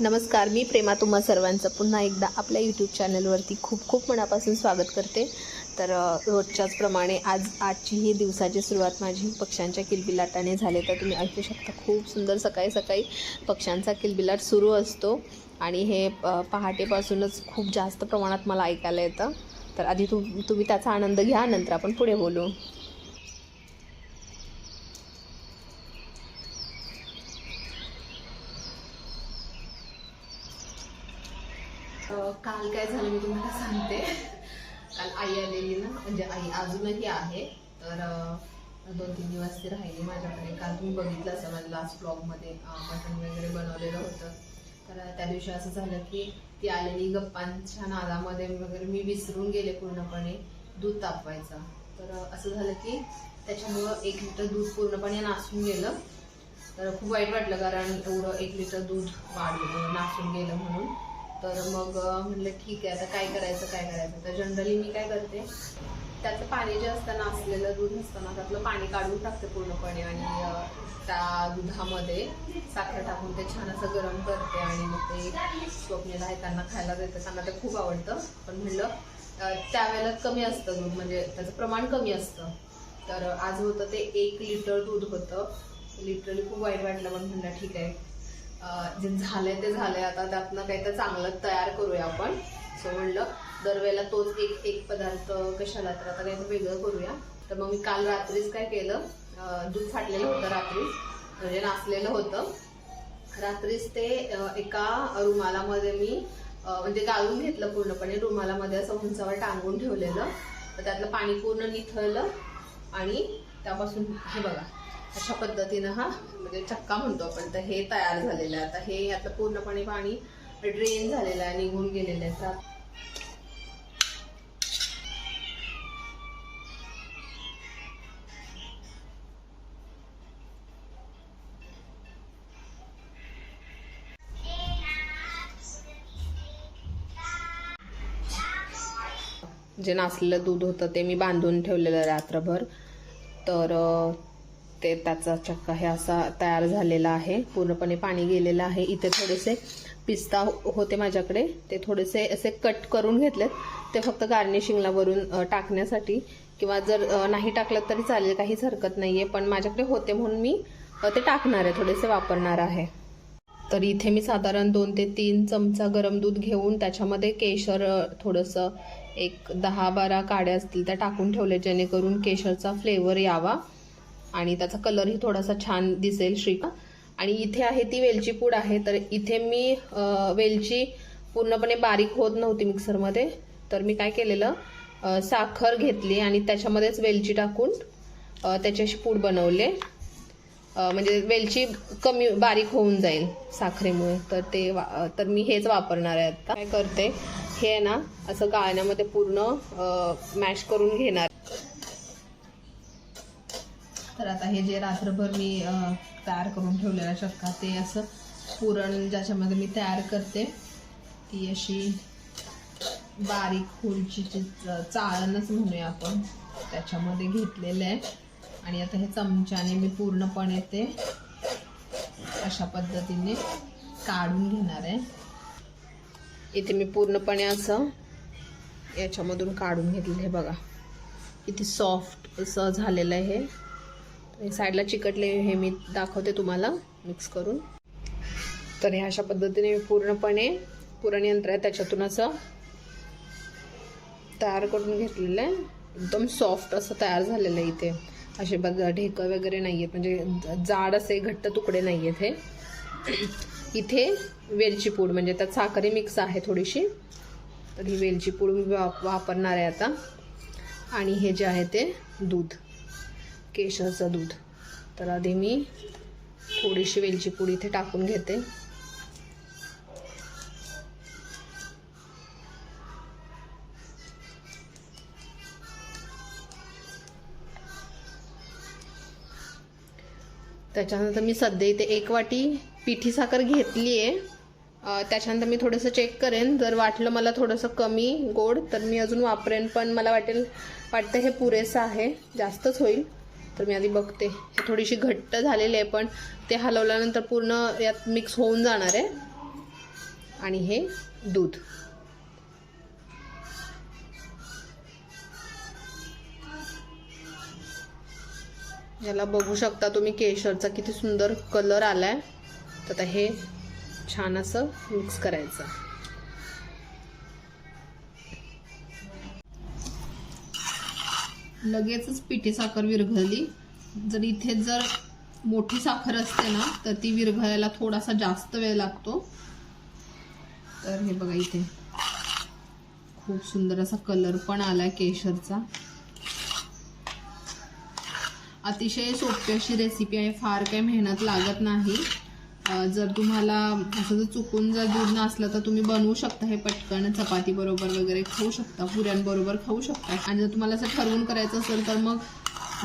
नमस्कार मी प्रेमा तुम्हा सर्वांचं पुन्हा एकदा आपल्या यूट्यूब चॅनलवरती खूप खूप मनापासून स्वागत करते. तर रोजच्याचप्रमाणे रोजच्याच प्रमाणे आज आजची ही दिवसाची सुरुवात माझी पक्ष्यांच्या किलबिलाटाने झाले. तर तुम्ही ऐकू शकता खूप सुंदर सकाळी सकाळी पक्ष्यांचा किलबिलाट सुरू असतो. आणि हे पहाटेपासूनच खूप जास्त प्रमाणात मला ऐकायला येतं. तर आधी तु तुम्ही त्याचा आनंद घ्या नंतर आपण पुढे बोलू अ, काल काय झालं मी तुम्हाला सांगते काल आई ना म्हणजे आई अजूनही आहे. तर दोन तीन दिवस ती राहिली माझ्याकडे. काल तुम्ही बघितलं असं माझ्या लास्ट ब्लॉगमध्ये मटण वगैरे बनवलेलं होतं. तर त्या दिवशी असं झालं की ती आलेली गप्पांच्या नादामध्ये वगैरे मी विसरून गेले पूर्णपणे दूध तापवायचा. तर असं झालं की त्याच्यामुळं एक लिटर दूध पूर्णपणे नासून गेलं. तर खूप वाईट वाटलं कारण एवढं एक लिटर दूध वाढलं नासून गेलं म्हणून. तर मग म्हटलं म्हणलं ठीक आहे आता काय करायचं काय करायचं. तर जनरली मी काय करते त्याचं पाणी जे असतं नासलेलं दूध असतं ना त्यातलं पाणी काढून टाकते पूर्णपणे आणि त्या दुधामध्ये साखर टाकून ते छान असं गरम करते आणि मग ते स्वप्नेला आहे त्यांना खायला देते. त्यांना ते खूप आवडतं. पण म्हणलं त्यावेळेला कमी असतं दूध म्हणजे त्याचं प्रमाण कमी असतं. तर आज होतं ते एक लिटर दूध होतं. लिटरली खूप वाईट वाटलं पण म्हणलं ठीक आहे. जे झालंय ते झालंय. आता त्यातनं काही तर चांगलं तयार करूया आपण. सो म्हणलं. दरवेळेला तोच एक एक पदार्थ कशाला तर आता काही वेगळं करूया. तर मग मी काल रात्रीच काय केलं? दूध फाटलेलं होतं रात्रीच. म्हणजे नाचलेलं होतं. रात्रीच ते एका रुमालामध्ये मी म्हणजे गाळून घेतलं पूर्णपणे. रुमालामध्ये असं उंचावर टांगून ठेवलेलं. तर त्यातलं पाणी पूर्ण निथळलं आणि त्यापासून हे बघा अशा पद्धतीनं हा म्हणजे चक्का म्हणतो आपण. तर हे तयार झालेलं आहे. आता हे आता पूर्णपणे पाणी ड्रेन झालेलं आहे निघून गेलेलं आहे. तर जे नासलेलं दूध होतं ते मी बांधून ठेवलेलं रात्रभर. तर ते त्याचा चक्का हे असा तयार झालेला आहे. पूर्णपणे पाणी गेलेलं आहे. इथे थोडेसे पिस्ता होते माझ्याकडे. ते थोडेसे असे कट करून घेतलेत. ते फक्त गार्निशिंगला वरून टाकण्यासाठी किंवा जर नाही टाकलं तरी चालेल. काहीच हरकत नाहीये. पण माझ्याकडे होते म्हणून मी ते टाकणार आहे. थोडेसे वापरणार आहे. तर इथे मी साधारण दोन ते तीन चमचा गरम दूध घेऊन त्याच्यामध्ये केशर थोडंसं एक दहा बारा काड्या असतील त्या टाकून ठेवले जेणेकरून केशरचा फ्लेवर यावा. आणि त्याचा कलरही थोडासा छान दिसेल श्रीका. आणि इथे आहे ती वेलची पूड आहे तर इथे मी वेलची पूर्णपणे बारीक होत नव्हती मिक्सरमध्ये. तर मी काय केलेलं साखर घेतली आणि त्याच्यामध्येच वेलची टाकून त्याच्याशी त्याची अशी पूड बनवले. म्हणजे वेलची कमी बारीक होऊन जाईल साखरेमुळे. तर ते वा- तर मी हेच वापरणार आहे आता. काय करते हे आहे ना असं गाळण्यामध्ये पूर्ण मॅश करून घेणार. तर आता हे जे रात्रभर मी तयार करून ठेवलेला चक्का ते असं पुरण ज्याच्यामध्ये मी तयार करते ती अशी बारीक फुलची जी चाळणच म्हणूया आपण त्याच्यामध्ये घेतलेलं आहे. आणि आता हे चमच्याने मी पूर्णपणे ते अशा पद्धतीने काढून घेणार आहे. इथे मी पूर्णपणे असं याच्यामधून काढून घेतलं हे बघा. किती सॉफ्ट असं झालेलं आहे हे. साईडला चिकटले हे मी दाखवते तुम्हाला मिक्स करून. तर हे अशा पद्धतीने मी पूर्णपणे पुरण यंत्र आहे त्याच्यातून असं तयार करून घेतलेलं आहे. एकदम सॉफ्ट असं तयार झालेलं आहे इथे. असे बघा ढेकं वगैरे नाही आहेत म्हणजे जाड असे घट्ट तुकडे नाही आहेत हे. इथे वेलची पूड म्हणजे त्यात साखरी मिक्स आहे थोडीशी. तर ही वेलची पूड मी वाप- वापरणार आहे आता. आणि हे जे आहे ते दूध. केशरचं दूध. तर आधी मी थोडीशी वेलची पूड इथे टाकून घेते. त्याच्यानंतर मी सध्या इथे एक वाटी पिठी साखर घेतली आहे त्याच्यानंतर मी थोडंसं चेक करेन. जर वाटलं मला थोडंसं कमी गोड तर मी अजून वापरेन. पण मला वाटेल वाटतं हे पुरेसं आहे. जास्तच होईल. तर मी आधी बघते. हे थोडीशी घट्ट झालेली आहे पण ते हलवल्यानंतर पूर्ण यात मिक्स होऊन जाणार आहे. आणि हे दूध. याला बघू शकता तुम्ही केशरचा किती सुंदर कलर आला आहे तर आता हे छान असं मिक्स करायचं. लगेचच पिठी साखर विरघळली. जर इथे जर मोठी साखर असते ना तर ती विरघळायला थोडासा जास्त वेळ लागतो. तर हे बघा इथे. खूप सुंदर असा कलर पण आलाय केशरचा. अतिशय सोपी अशी रेसिपी आहे. फार काही मेहनत लागत नाही. जर तुम्हाला असं जर चुकून जर दूध नसलं तर तुम्ही बनवू शकता हे पटकन. चपाती बरोबर वगैरे खाऊ शकता पुऱ्यांबरोबर खाऊ शकता. आणि जर तुम्हाला असं ठरवून करायचं असेल तर मग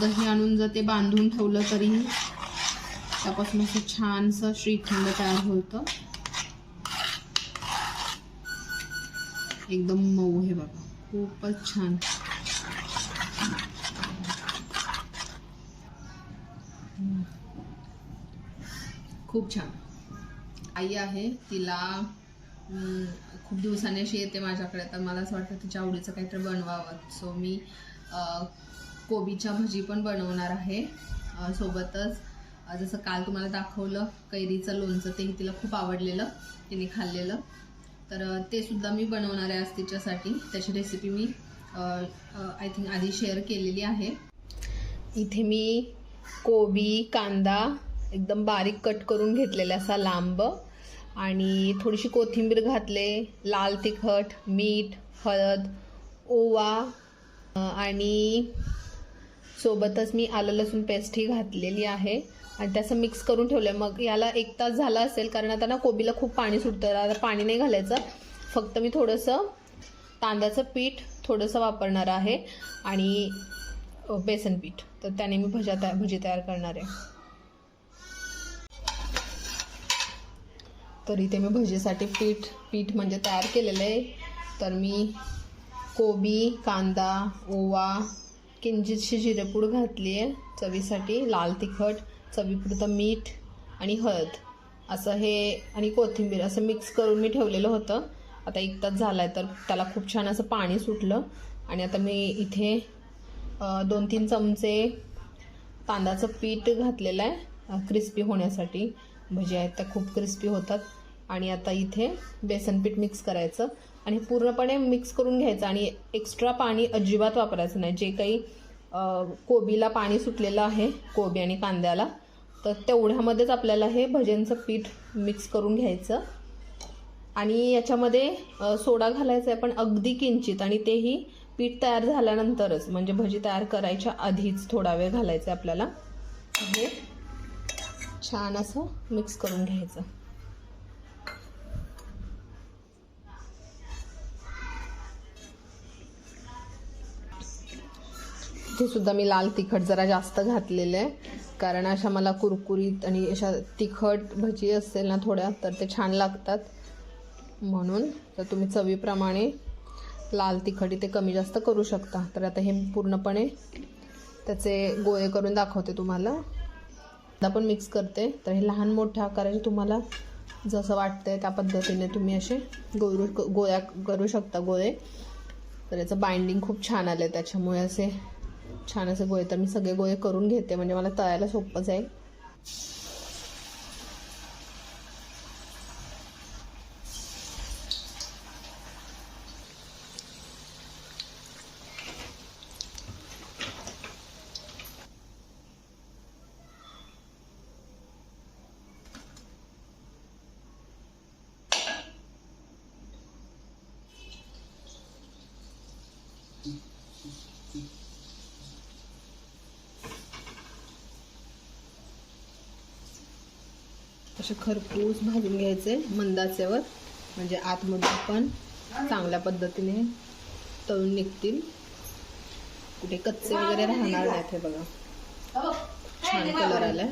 दही आणून जर ते बांधून ठेवलं तरीही त्यापासून असं छानसं श्रीखंड तयार होतं. एकदम मऊ हे बघा. खूपच छान. खूप छान. आई आहे तिला खूप दिवसांनी अशी येते माझ्याकडे. तर मला असं वाटतं तिच्या आवडीचं काहीतरी बनवावं. सो मी कोबीच्या भजी पण बनवणार आहे सोबतच. जसं काल तुम्हाला दाखवलं कैरीचं लोणचं तेही तिला खूप आवडलेलं तिने खाल्लेलं. तर ते सुद्धा मी बनवणार आहे आज तिच्यासाठी. त्याची रेसिपी मी आय थिंक आधी शेअर केलेली आहे. इथे मी कोबी कांदा एकदम बारीक कट करून घेतलेला असा लांब. आणि थोडीशी कोथिंबीर घातले लाल तिखट मीठ हळद ओवा आणि सोबतच मी आलं लसूण पेस्टही घातलेली आहे. आणि त्याचं मिक्स करून ठेवलं आहे मग याला एक तास झाला असेल कारण आता ना कोबीला खूप पाणी सुटतं आता पाणी नाही घालायचं. फक्त मी थोडंसं तांदळाचं पीठ थोडंसं वापरणार आहे. आणि बेसन पीठ तर त्याने मी भजा तया भजी तयार करणार आहे. तर इथे मी भजीसाठी पीठ पीठ म्हणजे तयार केलेलं आहे. तर मी कोबी कांदा ओवा किंचितशी जिरेपूड घातली आहे चवीसाठी लाल तिखट चवीपुरतं मीठ आणि हळद. असं हे आणि कोथिंबीर असं मिक्स करून मी ठेवलेलं होतं. आता एक तास झाला आहे तर त्याला खूप छान असं पाणी सुटलं. आणि आता मी इथे दोन तीन चमचे तांदळाचं पीठ घातलेलं आहे. क्रिस्पी होण्यासाठी. भजी आहेत त्या खूप क्रिस्पी होतात. आणि आता इथे बेसन पीठ मिक्स करायचं. आणि पूर्णपणे मिक्स करून घ्यायचं. आणि एक्स्ट्रा पाणी अजिबात वापरायचं नाही. जे काही कोबीला पाणी सुटलेलं आहे कोबी आणि कांद्याला तर तेवढ्यामध्येच आपल्याला हे भज्यांचं पीठ मिक्स करून घ्यायचं. आणि याच्यामध्ये सोडा घालायचा आहे पण अगदी किंचित. आणि तेही पीठ तयार झाल्यानंतरच. म्हणजे भजी तयार करायच्या आधीच थोडा वेळ घालायचा आहे आपल्याला. हे छान असं मिक्स करून घ्यायचं. इथे सुद्धा मी लाल तिखट जरा जास्त घातलेलं आहे. कारण अशा मला कुरकुरीत आणि अशा तिखट भजी असेल ना थोड्या तर ते छान लागतात. म्हणून तर तुम्ही चवीप्रमाणे लाल तिखट इथे कमी जास्त करू शकता. तर आता हे पूर्णपणे त्याचे गोळे करून दाखवते तुम्हाला. आता पण मिक्स करते. तर हे लहान मोठ्या आकाराचे तुम्हाला जसं वाटतंय त्या पद्धतीने तुम्ही असे गोरू गोळ्या करू शकता गोळे. तर याचं बाइंडिंग खूप छान आलं आहे त्याच्यामुळे असे छान असे गोळे तर मी सगळे गोळे करून घेते. म्हणजे मला तळायला सोपं जाईल. असे खरपूस भाजून घ्यायचे मंदाचेवर म्हणजे आतमध्ये पण चांगल्या पद्धतीने तळून निघतील. कुठे कच्चे वगैरे राहणार नाहीत हे बघा. छान कलर आलाय.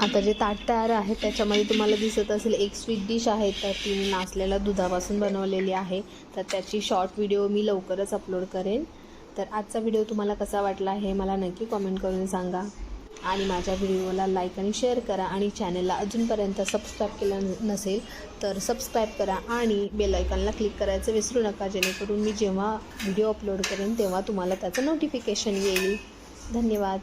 आता जे ताट तयार आहे त्याच्यामध्ये तुम्हाला दिसत असेल एक स्वीट डिश आहे तर ती मी नाचलेल्या दुधापासून बनवलेली आहे. तर त्याची शॉर्ट व्हिडिओ मी लवकरच अपलोड करेन. तर आजचा व्हिडिओ तुम्हाला कसा वाटला हे मला नक्की कॉमेंट करून सांगा. आणि माझ्या व्हिडिओला लाईक आणि शेअर करा आणि चॅनलला अजूनपर्यंत सबस्क्राईब केलं नसेल तर सबस्क्राईब करा आणि बेलायकॉनला क्लिक करायचं विसरू नका जेणेकरून मी जेव्हा व्हिडिओ अपलोड करेन तेव्हा तुम्हाला त्याचं नोटिफिकेशन येईल. धन्यवाद.